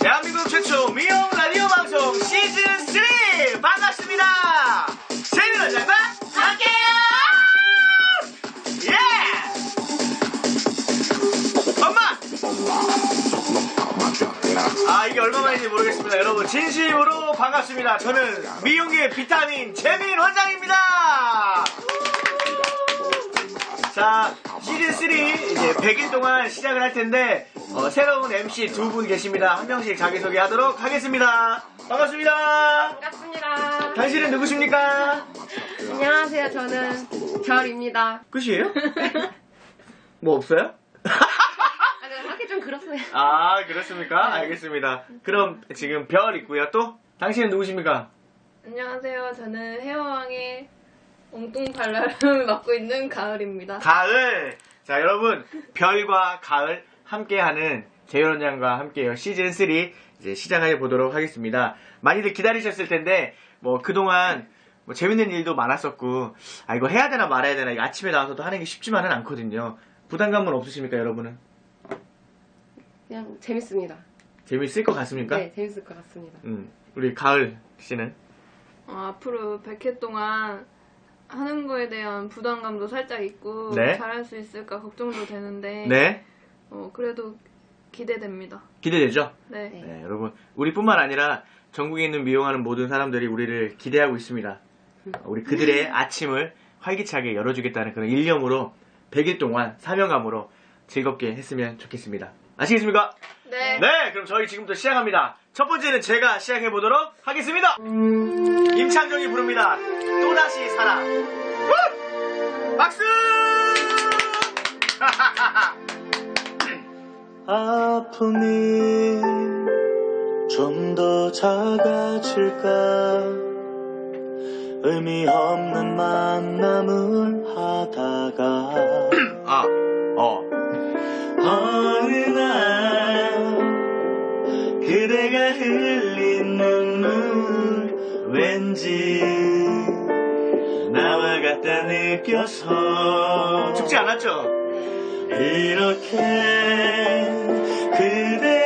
대한민국 최초 미용 라디오 방송 시즌 3 반갑습니다. 재미난 장사 함께요. 예. 엄마. 아 이게 얼마만인지 모르겠습니다. 여러분 진심으로 반갑습니다. 저는 미용계 비타민 재민 원장입니다. 자, 시즌 3 이제 100일 동안 시작을 할 텐데 어, 새로운 MC 두 분 계십니다. 한 명씩 자기소개 하도록 하겠습니다. 반갑습니다. 반갑습니다. 당신은 누구십니까? 안녕하세요. 저는 별입니다. 끝이에요? 뭐 없어요? 아, 네, 하기 좀 그렇어요. 아, 그렇습니까? 알겠습니다. 그럼 지금 별 있고요. 또 당신은 누구십니까? 안녕하세요. 저는 헤어왕의 엉뚱 발랄을 맡고 있는 가을입니다. 가을. 자, 여러분, 별과 가을 함께하는 재현원장과 함께요. 시즌 3 이제 시작해 보도록 하겠습니다. 많이들 기다리셨을 텐데, 뭐, 그동안 뭐 재밌는 일도 많았었고, 아, 이거 해야 되나 말아야 되나, 아침에 나와서도 하는 게 쉽지만은 않거든요. 부담감은 없으십니까, 여러분은? 그냥 재밌습니다. 재밌을 것 같습니까? 네, 재밌을 것 같습니다. 음, 우리 가을 씨는? 어, 앞으로 100회 동안 하는 거에 대한 부담감도 살짝 있고 네. 잘할 수 있을까 걱정도 되는데 네. 어, 그래도 기대됩니다. 기대되죠? 네. 네. 네, 여러분. 우리뿐만 아니라 전국에 있는 미용하는 모든 사람들이 우리를 기대하고 있습니다. 우리 그들의 아침을 활기차게 열어주겠다는 그런 일념으로 100일 동안 사명감으로 즐겁게 했으면 좋겠습니다. 아시겠습니까? 네. 네, 그럼 저희 지금부터 시작합니다. 첫 번째는 제가 시작해 보도록 하겠습니다. 임창정이 부릅니다. 또다시 사랑. 우! 박수! 아픔이 좀 더 작아질까 의미 없는 만남을 하다가 아, 그대가 흘린 눈물 왠지 나와 같다 느껴서 죽지 않았죠? 이렇게 그대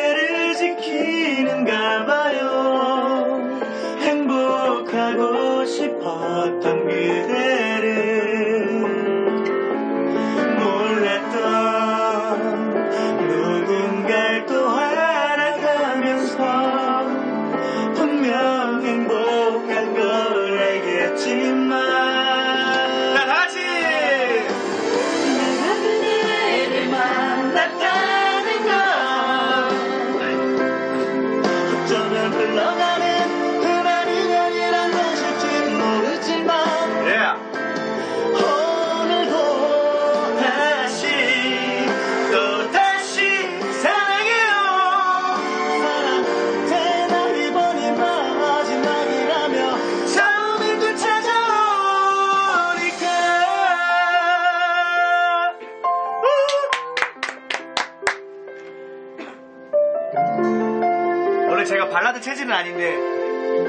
원래 제가 발라드 체질은 아닌데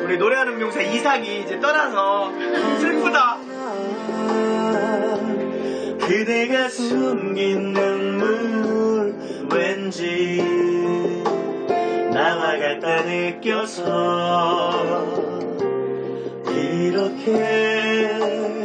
우리 노래하는 명사 이삭이 이제 떠나서 슬프다. 그대가 숨긴 눈물 왠지 나와 같다 느껴서 이렇게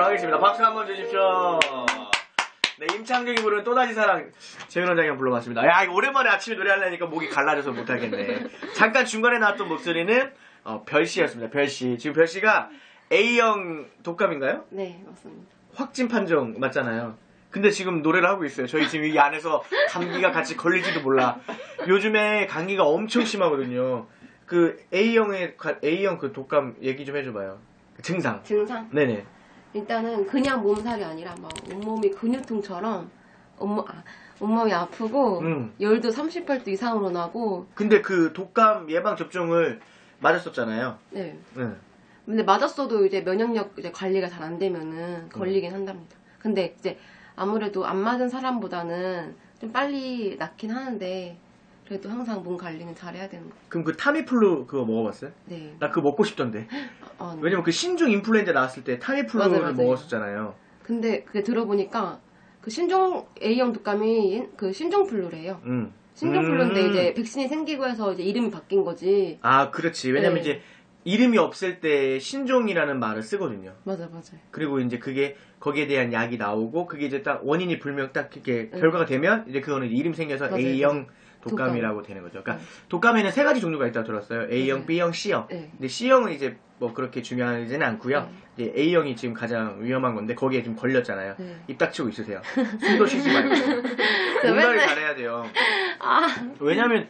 듣도록 하겠습니다. 박수 한번 주십시오. 네, 임창정이 부른 또다시 사랑 재현 원장이 불러봤습니다. 야, 이거 오랜만에 아침에 노래하려니까 목이 갈라져서 못하겠네. 잠깐 중간에 나왔던 목소리는 어, 별씨였습니다. 별씨. 지금 별씨가 A형 독감인가요? 네, 맞습니다. 확진 판정 맞잖아요. 근데 지금 노래를 하고 있어요. 저희 지금 이 안에서 감기가 같이 걸릴지도 몰라. 요즘에 감기가 엄청 심하거든요. 그 A형의 가- A형 그 독감 얘기 좀 해줘봐요. 그 증상. 증상. 네네. 일단은 그냥 몸살이 아니라 막 온몸이 근육통처럼 온몸, 아, 온몸이 아프고 음. 열도 38도 이상으로 나고 근데 그 독감 예방 접종을 맞았었잖아요. 네. 네. 근데 맞았어도 이제 면역력 이제 관리가 잘 안 되면은 걸리긴 한답니다. 근데 이제 아무래도 안 맞은 사람보다는 좀 빨리 낫긴 하는데 그래도 항상 몸 관리는 잘해야 되는 거. 그럼 그 타미플루 그거 먹어봤어요? 네. 나 그거 먹고 싶던데. 아, 네. 왜냐면 그 신종 인플루엔자 나왔을 때 타미플루를 맞아요, 맞아요. 먹었었잖아요. 근데 그게 들어보니까 그 신종 A형 독감이 그 신종 플루래요. 음. 신종 플루인데 음. 이제 백신이 생기고 해서 이제 이름이 바뀐 거지. 아, 그렇지. 왜냐면 네. 이제 이름이 없을 때 신종이라는 말을 쓰거든요. 맞아, 맞아. 그리고 이제 그게 거기에 대한 약이 나오고 그게 이제 딱 원인이 불명 딱 이렇게 응. 결과가 되면 이제 그거는 이름 생겨서 맞아요, A형 독감이라고 되는 거죠. 그러니까 응. 독감에는 세 가지 종류가 있다고 들었어요. A형, 네. B형, C형. 네. 근데 C형은 이제 뭐 그렇게 중요하지는 않고요. 네. 이제 A형이 지금 가장 위험한 건데 거기에 좀 걸렸잖아요. 네. 입 닥치고 있으세요. 숨도 쉬지 말고. 공부를 잘해야 돼요. 아, 왜냐면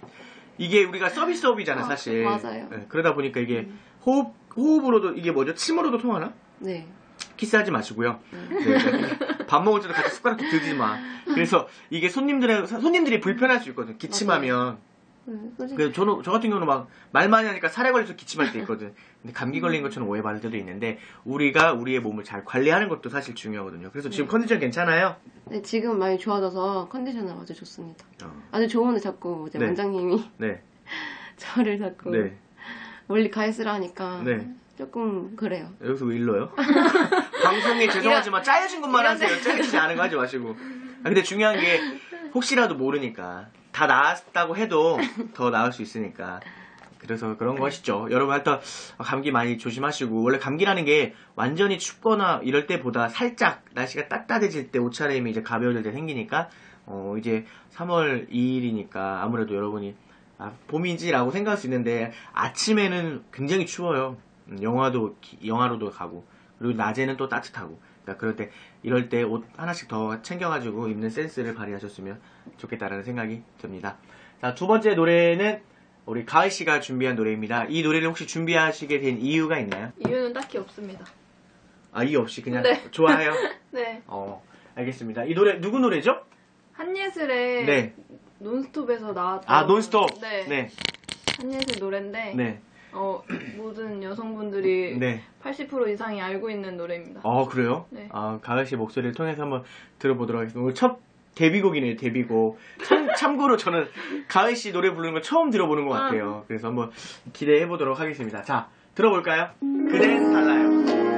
이게 우리가 서비스업이잖아요, 아, 사실. 맞아요. 네, 그러다 보니까 이게 호흡 호흡으로도 이게 뭐죠? 침으로도 통하나? 네. 키스하지 마시고요. 음. 네, 밥 먹을 때도 같이 숟가락도 들지 마. 그래서 이게 손님들의 손님들이 불편할 수 있거든. 기침하면. 그래서 저는 저 같은 경우는 막 말 많이 하니까 살에 걸려서 기침할 때 있거든. 근데 감기 걸린 것처럼 오해받을 때도 있는데 우리가 우리의 몸을 잘 관리하는 것도 사실 중요하거든요. 그래서 지금 네. 컨디션 괜찮아요? 네, 지금 많이 좋아져서 컨디션은 아주 좋습니다. 어. 아주 좋은데 자꾸 이제 네. 원장님이 네, 저를 자꾸 네, 멀리 가 있으라 하니까 네. 조금 그래요. 여기서 왜 일러요? 방송에 죄송하지만 짜여진 것만 이런- 하세요. 짜여지지 않은 거 하지 마시고. 아, 근데 중요한 게 혹시라도 모르니까 다 나았다고 해도 더 나을 수 있으니까. 그래서 그런 것이죠. 여러분 하여튼 감기 많이 조심하시고 원래 감기라는 게 완전히 춥거나 이럴 때보다 살짝 날씨가 따뜻해질 때 옷차림이 이제 가벼워질 때 생기니까 어 이제 3월 2일이니까 아무래도 여러분이 아, 봄이지라고 생각할 수 있는데 아침에는 굉장히 추워요. 음, 영화도 기- 영화로도 가고 그리고 낮에는 또 따뜻하고 그러니까 그럴 때 이럴 때 옷 하나씩 더 챙겨가지고 입는 센스를 발휘하셨으면 좋겠다라는 생각이 듭니다. 자 두 번째 노래는 우리 가을 씨가 준비한 노래입니다. 이 노래를 혹시 준비하시게 된 이유가 있나요? 이유는 딱히 없습니다. 아 이유 없이 그냥 네. 좋아해요. 네. 어 알겠습니다. 이 노래 누구 노래죠? 한예슬의 네. 논스톱에서 나왔던 아 논스톱. 네. 네. 한예슬 노래인데 네. 어, 모든 여성분들이 네. 80% 이상이 알고 있는 노래입니다. 어 그래요? 네. 아 가을 씨 목소리를 통해서 한번 들어보도록 하겠습니다. 오늘 첫 데뷔곡이네요, 데뷔곡. 참, 참고로 저는 가을 씨 노래 부르는 거 처음 들어보는 것 같아요. 그래서 한번 기대해 보도록 하겠습니다. 자, 들어볼까요? 그댄 달라요.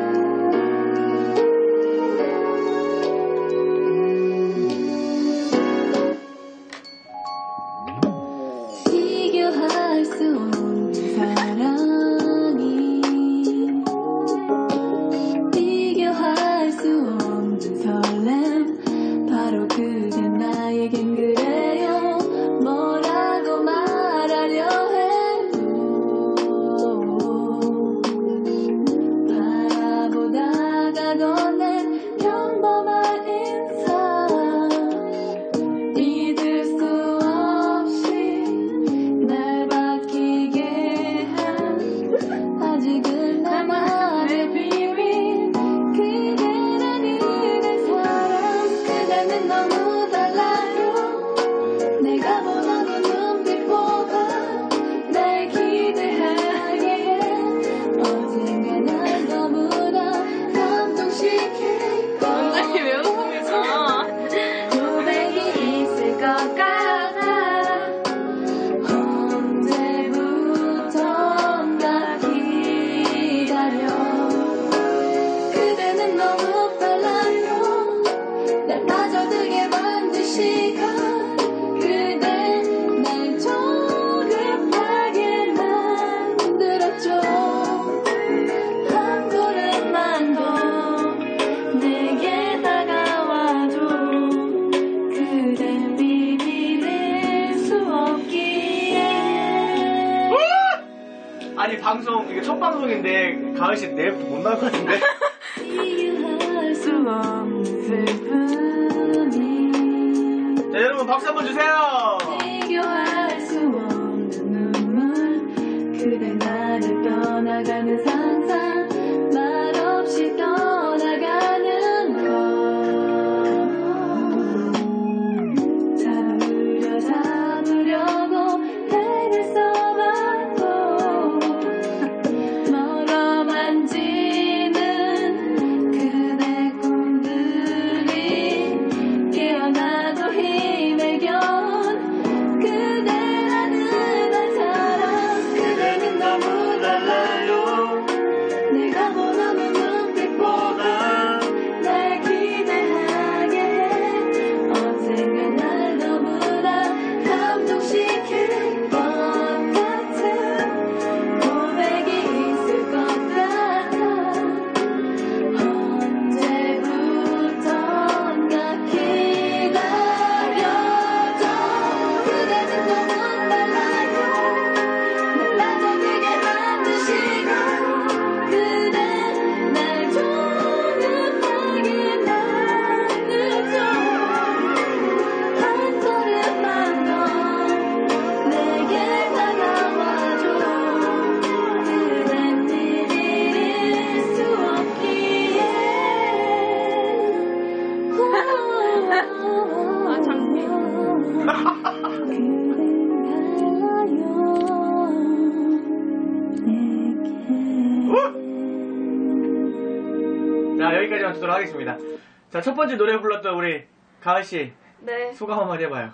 첫 번째 노래 불렀던 우리 가을 씨 네. 소감 한번 해봐요.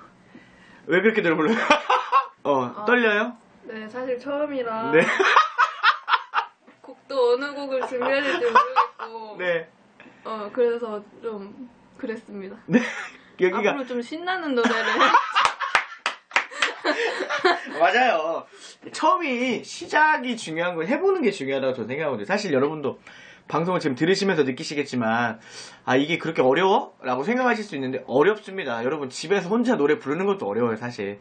왜 그렇게 노래 불러요? 어 떨려요? 네, 사실 처음이라 네. 곡도 어느 곡을 준비해야 될지 모르겠고 네. 어, 그래서 좀 그랬습니다. 네. 여기가 앞으로 좀 신나는 노래를 맞아요. 처음이 시작이 중요한 걸 해보는 게 중요하다고 저는 생각하거든요. 사실 여러분도 방송을 지금 들으시면서 느끼시겠지만 아 이게 그렇게 어려워? 라고 생각하실 수 있는데 어렵습니다. 여러분 집에서 혼자 노래 부르는 것도 어려워요 사실.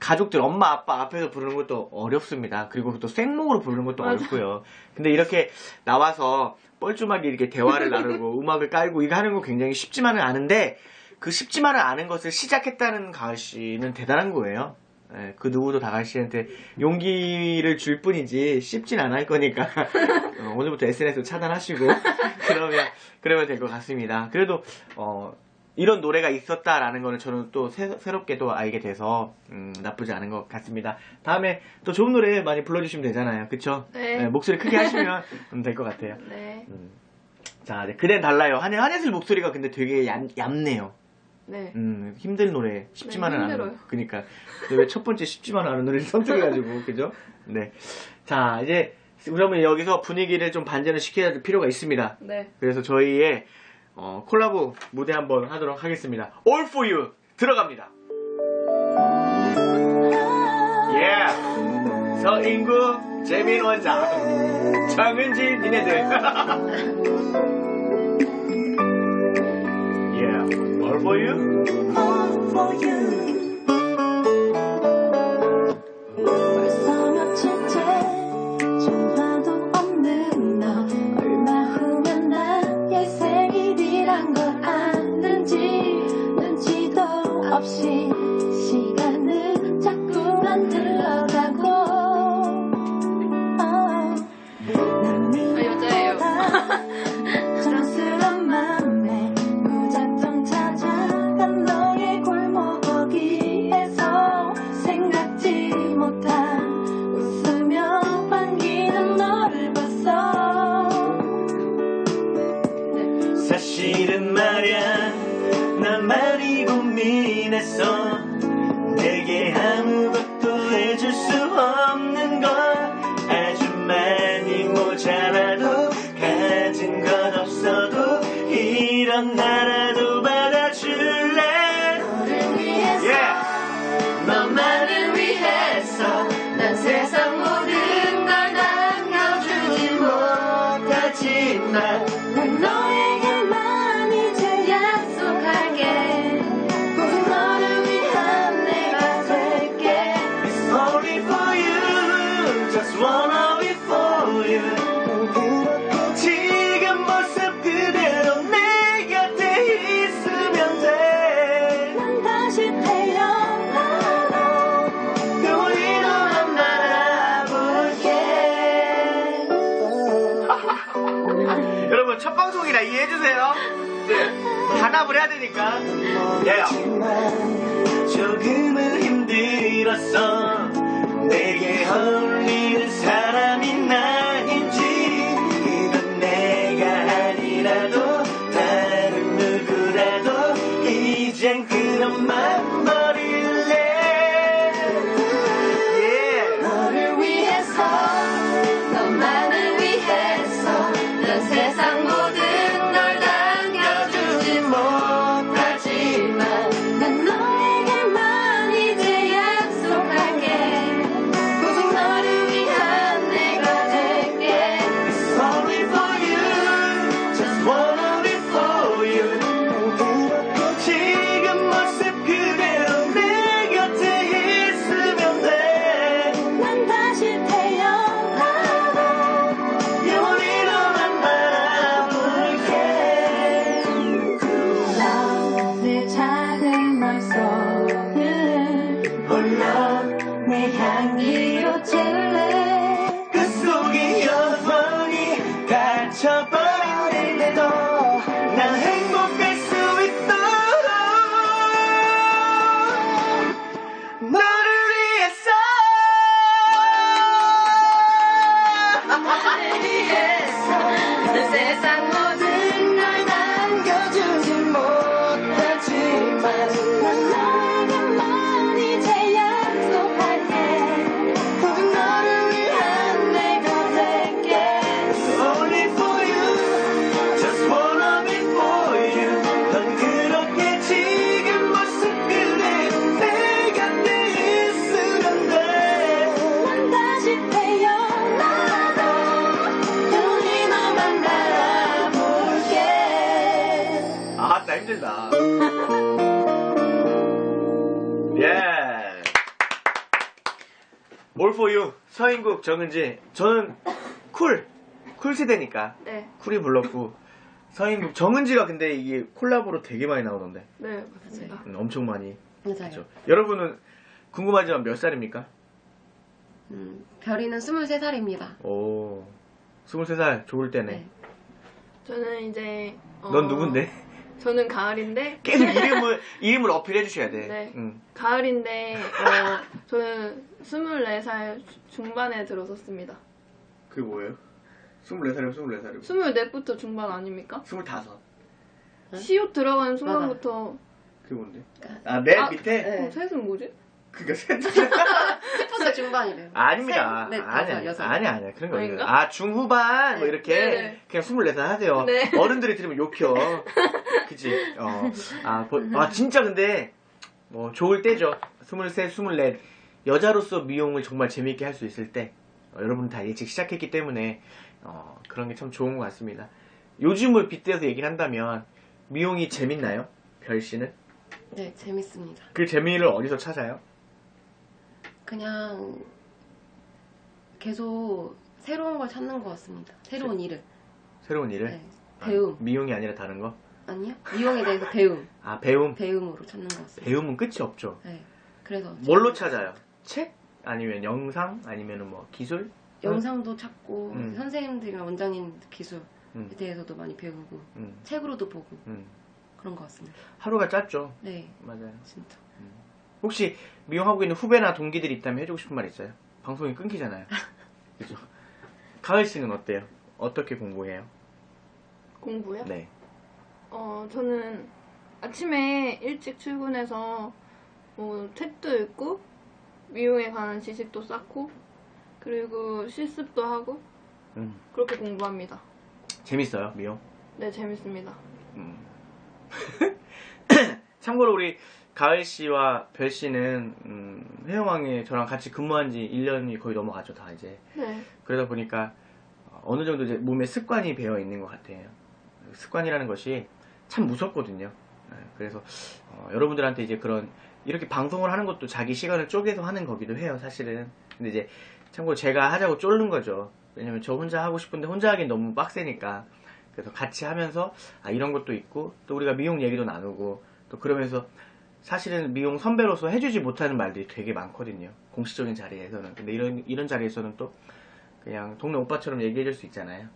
가족들 엄마 아빠 앞에서 부르는 것도 어렵습니다. 그리고 또 생목으로 부르는 것도 맞아. 어렵고요. 근데 이렇게 나와서 뻘쭘하게 이렇게 대화를 나누고 음악을 깔고 이거 하는 거 굉장히 쉽지만은 않은데 그 쉽지만은 않은 것을 시작했다는 가을 씨는 대단한 거예요. 예, 그 누구도 다가을 씨한테 용기를 줄 뿐이지 쉽진 않을 거니까 어, 오늘부터 SNS 차단하시고 그러면 그러면 될 것 같습니다. 그래도 어, 이런 노래가 있었다라는 거는 저는 또 새, 롭게또 알게 돼서 음, 나쁘지 않은 것 같습니다. 다음에 또 좋은 노래 많이 불러주시면 되잖아요, 그쵸? 네. 예, 목소리 크게 하시면 될 것 같아요. 네. 음. 자, 네, 그댄 달라요. 한, 한예슬 목소리가 근데 되게 얇, 얇네요. 네. 음, 힘든 노래. 쉽지만은 네, 않은. 힘들어요. 그니까. 왜 첫 번째 쉽지만 않은 노래를 선택해가지고, 그죠? 네. 자, 이제, 그러면 여기서 분위기를 좀 반전을 시켜야 될 필요가 있습니다. 네. 그래서 저희의, 어, 콜라보 무대 한번 하도록 하겠습니다. All for you! 들어갑니다. 예! 서인구, 재민 원장, 정은진, 니네들. All for you? All for you 며칠째 전화도 없는 너 얼마 후면 나의 생일이란 걸 아는지 눈치도 없이 단합을 해야 되니까. 예. 조금은 힘들었어 내게 어울리는 사람이 나인지 그건 내가 아니라도 다른 누구라도 이젠 그런 맘 top You. 서인국, 정은지. 저는 쿨. 쿨 세대니까. 네, 쿨이 불렀고. 서인국, 정은지가 근데 이게 콜라보로 되게 많이 나오던데. 네, 맞습니다. 음, 엄청 많이. 맞아요. 그렇죠. 여러분은 궁금하지만 몇 살입니까? 음, 별이는 23살입니다. 오. 23살 좋을 때네. 네. 저는 이제 어, 넌 누군데? 저는 가을인데 계속 이름을 이름을 어필해 주셔야 돼. 네. 응. 가을인데 어, 저는 24살 중반에 들어섰습니다. 그게 뭐예요? 24살이면 24살이고. 24부터 중반 아닙니까? 25. 시옷 들어가는 순간부터 그게 뭔데? 아, 맨 아, 밑에? 네. 어, 셋은 뭐지? 그니까 셋. 10부터 중반이래요. 아닙니다. 셋, 넷, 아니, 다섯, 아니, 여섯. 아니, 아니, 그런 거 아니에요. 아, 중후반, 뭐 네. 이렇게, 네네. 그냥 24살 하세요. 네. 어른들이 들으면 욕혀. 그치? 어. 아, 보- 아, 진짜 근데, 뭐, 좋을 때죠. 23, 24. 여자로서 미용을 정말 재밌게 할 수 있을 때, 어, 여러분 다 일찍 시작했기 때문에, 어, 그런 게 참 좋은 것 같습니다. 요즘을 빗대서 얘기를 한다면, 미용이 재밌나요? 별 씨는? 네, 재밌습니다. 그 재미를 어디서 찾아요? 그냥 계속 새로운 걸 찾는 것 같습니다. 새로운 일을. 새로운 일을? 네. 배움. 아, 미용이 아니라 다른 거? 아니요? 미용에 대해서 배움. 아, 배움. 배움으로 찾는 것 같습니다. 배움은 끝이 없죠. 네. 그래서 뭘로 찾아요? 책? 아니면 영상? 아니면 뭐 기술? 영상도 찾고 음. 선생님들이나 원장님 기술에 음, 대해서도 많이 배우고 음, 책으로도 보고 음. 그런 것 같습니다. 하루가 짧죠. 네, 맞아요. 진짜. 혹시 미용하고 있는 후배나 동기들이 있다면 해주고 싶은 말 있어요? 방송이 끊기잖아요. 그죠? 가을 씨는 어때요? 어떻게 공부해요? 공부요? 네. 어, 저는 아침에 일찍 출근해서 뭐 책도 읽고 미용에 관한 지식도 쌓고 그리고 실습도 하고 음, 그렇게 공부합니다. 재밌어요, 미용? 네, 재밌습니다. 음. 참고로 우리 가을 씨와 별 씨는 음, 회영왕에 저랑 같이 근무한 지 1년이 거의 넘어가죠, 다 이제. 네, 그러다 보니까 어느 정도 이제 몸에 습관이 배어 있는 것 같아요. 습관이라는 것이 참 무섭거든요. 네, 그래서 어, 여러분들한테 이제 그런 이렇게 방송을 하는 것도 자기 시간을 쪼개서 하는 거기도 해요, 사실은. 근데 이제 참고로 제가 하자고 쫄는 거죠. 왜냐면 저 혼자 하고 싶은데 혼자 하긴 너무 빡세니까. 그래서 같이 하면서 아 이런 것도 있고 또 우리가 미용 얘기도 나누고 또 그러면서 사실은 미용 선배로서 해주지 못하는 말들이 되게 많거든요. 공식적인 자리에서는. 근데 이런 이런 자리에서는 또 그냥 동네 오빠처럼 얘기해줄 수 있잖아요.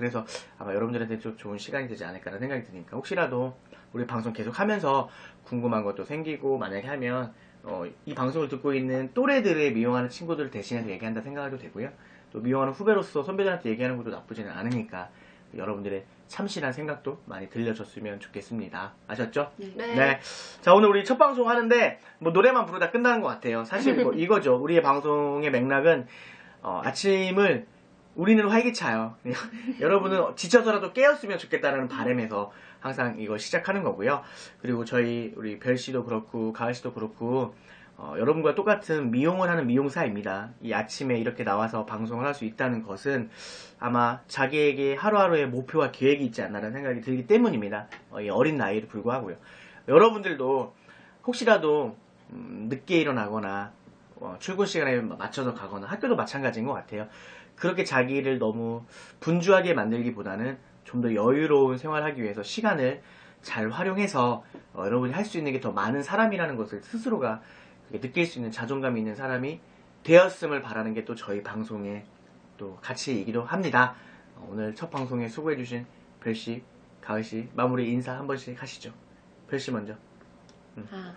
그래서 아마 여러분들한테 좀 좋은 시간이 되지 않을까라는 생각이 드니까 혹시라도 우리 방송 계속 하면서 궁금한 것도 생기고 만약에 하면 어, 이 방송을 듣고 있는 또래들을 미용하는 친구들을 대신해서 얘기한다 생각해도 되고요. 또 미용하는 후배로서 선배들한테 얘기하는 것도 나쁘지는 않으니까 여러분들의 참신한 생각도 많이 들려줬으면 좋겠습니다. 아셨죠? 네. 네. 네. 자, 오늘 우리 첫 방송 하는데, 뭐, 노래만 부르다 끝나는 것 같아요. 사실 뭐, 이거죠. 우리의 방송의 맥락은, 어, 아침을, 우리는 활기차요. 여러분은 지쳐서라도 깨었으면 좋겠다는 바람에서 항상 이걸 시작하는 거고요. 그리고 저희, 우리 별 씨도 그렇고, 가을 씨도 그렇고, 어, 여러분과 똑같은 미용을 하는 미용사입니다. 이 아침에 이렇게 나와서 방송을 할 수 있다는 것은 아마 자기에게 하루하루의 목표와 계획이 있지 않나라는 생각이 들기 때문입니다. 어, 이 어린 나이에도 불구하고요. 여러분들도 혹시라도 음, 늦게 일어나거나 어, 출근 시간에 맞춰서 가거나 학교도 마찬가지인 것 같아요. 그렇게 자기를 너무 분주하게 만들기보다는 좀 더 여유로운 생활하기 위해서 시간을 잘 활용해서 어, 여러분이 할 수 있는 게 더 많은 사람이라는 것을 스스로가 느낄 수 있는 자존감이 있는 사람이 되었음을 바라는 게 또 저희 방송의 또 가치이기도 합니다. 어, 오늘 첫 방송에 수고해주신 별씨, 가을씨 마무리 인사 한 번씩 하시죠. 별씨 먼저. 아,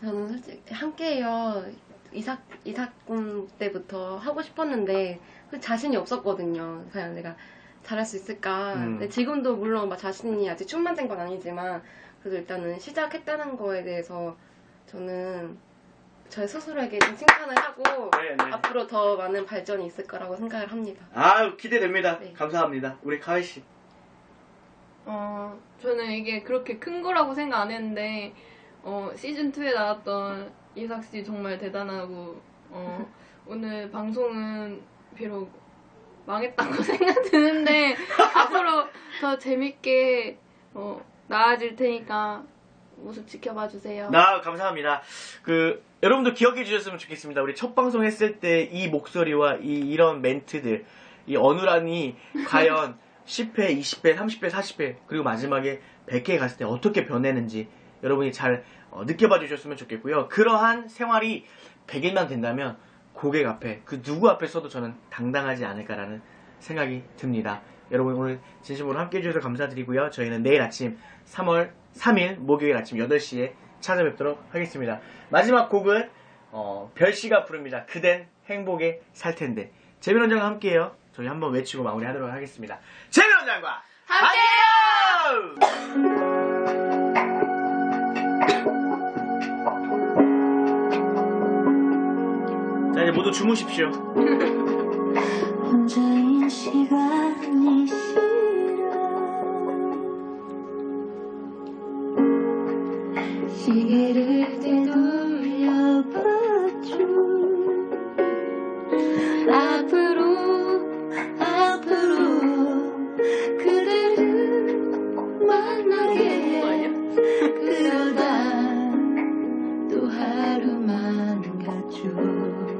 저는 솔직히 함께해요. 이삭, 이삭군 때부터 하고 싶었는데, 그 자신이 없었거든요. 그냥 내가 잘할 수 있을까. 음. 근데 지금도 물론 막 자신이 아직 충만된 건 아니지만, 그래도 일단은 시작했다는 거에 대해서 저는 저 스스로에게 좀 칭찬을 하고, 네, 네. 앞으로 더 많은 발전이 있을 거라고 생각을 합니다. 아 기대됩니다. 네. 감사합니다. 우리 가을씨. 어, 저는 이게 그렇게 큰 거라고 생각 안 했는데, 어, 시즌 2에 나왔던 이삭 씨 정말 대단하고, 어, 오늘 방송은 비록 망했다고 생각 드는데, 앞으로 더 재밌게, 어, 나아질 테니까, 모습 지켜봐 주세요. 나 감사합니다. 그 여러분도 기억해 주셨으면 좋겠습니다. 우리 첫 방송 했을 때 이 목소리와 이 이런 멘트들, 이 어눌함이 과연 10회, 20회, 30회, 40회 그리고 마지막에 100회 갔을 때 어떻게 변했는지 여러분이 잘 어, 느껴봐 주셨으면 좋겠고요. 그러한 생활이 100일만 된다면 고객 앞에 그 누구 앞에 서도 저는 당당하지 않을까라는 생각이 듭니다. 여러분 오늘 진심으로 함께 해주셔서 감사드리고요. 저희는 내일 아침 3월 3일 목요일 아침 8시에 찾아뵙도록 하겠습니다. 마지막 곡은 어, 별씨가 부릅니다. 그댄 행복에 살 텐데. 재민 원장과 함께해요. 저희 한번 외치고 마무리하도록 하겠습니다. 재민 원장과 함께해요! 모두 주무십시오. 그러다 또 하루만 갔죠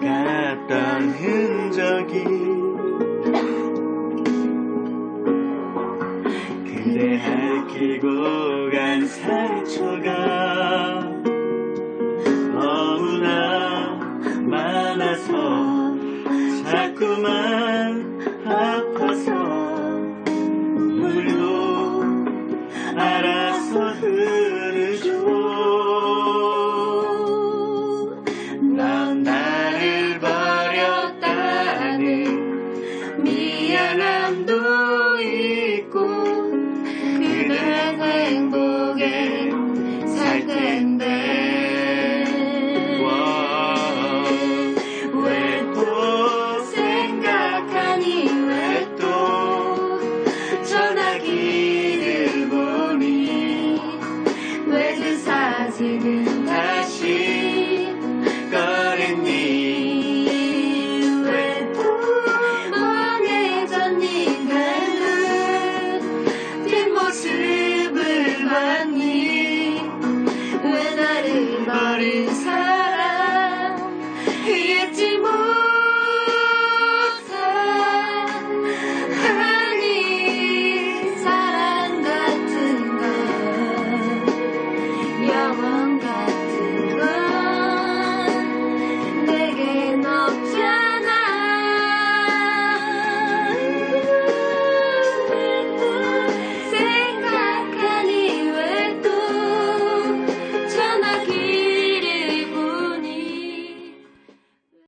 갔던 흔적이 그대 알키고